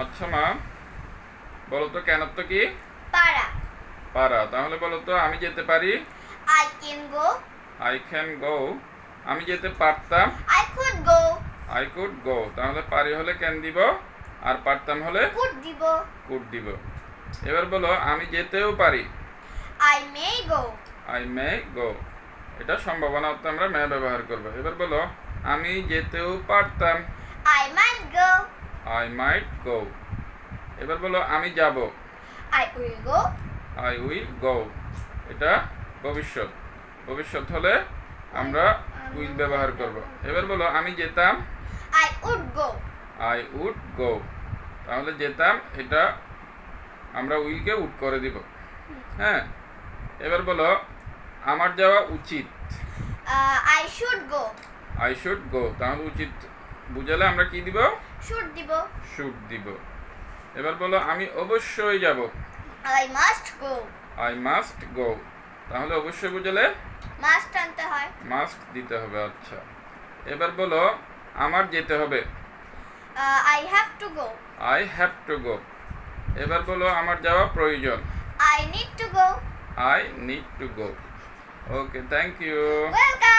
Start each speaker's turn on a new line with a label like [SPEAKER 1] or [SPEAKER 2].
[SPEAKER 1] আচ্ছা মা বলো তো কেন তো কি?
[SPEAKER 2] পারা
[SPEAKER 1] পারা তাহলে বলো তো আমি যেতে পারি?
[SPEAKER 2] I can go
[SPEAKER 1] I can go আমি যেতে পারতাম?
[SPEAKER 2] I could go
[SPEAKER 1] I could go তাহলে পারি হলে ক্যান দিব? আর পারতাম হলে?
[SPEAKER 2] Could দিব।
[SPEAKER 1] কুড দিব। এবার বলো আমি যেতেও পারি?
[SPEAKER 2] I may go
[SPEAKER 1] I may go এটা সম্ভাবনা অর্থে আমরা মে ব্যবহার করব। এবার বলো আমি যেতেও পারতাম?
[SPEAKER 2] I might go
[SPEAKER 1] I might go এবার বলো আমি যাব।
[SPEAKER 2] I will go.
[SPEAKER 1] I will go এটা ভবিষ্যৎ। ভবিষ্যৎ হলে আমরা উইল ব্যবহার করব। এবার বলো আমি যেতাম।
[SPEAKER 2] I would go.
[SPEAKER 1] I would go তাহলে যেতাম এটা আমরা উইলকে উড করে দিব। হ্যাঁ এবার বলো আমার যাওয়া উচিত।
[SPEAKER 2] I should go.
[SPEAKER 1] I should go তাহলে উচিত বুঝালে আমরা কি দিব?
[SPEAKER 2] should দিব।
[SPEAKER 1] শুড দিব। এবার বলো আমি অবশ্যই যাব।
[SPEAKER 2] I must go
[SPEAKER 1] I must go তাহলে অবশ্যই বুঝালে?
[SPEAKER 2] Must আনতে হয়।
[SPEAKER 1] মাস্ট দিতে হবে আচ্ছা। এবার বলো আমার যেতে হবে।
[SPEAKER 2] I have to go
[SPEAKER 1] I have to go এবার বলো আমার যাওয়া প্রয়োজন।
[SPEAKER 2] I need to go
[SPEAKER 1] I need to go okay thank you
[SPEAKER 2] welcome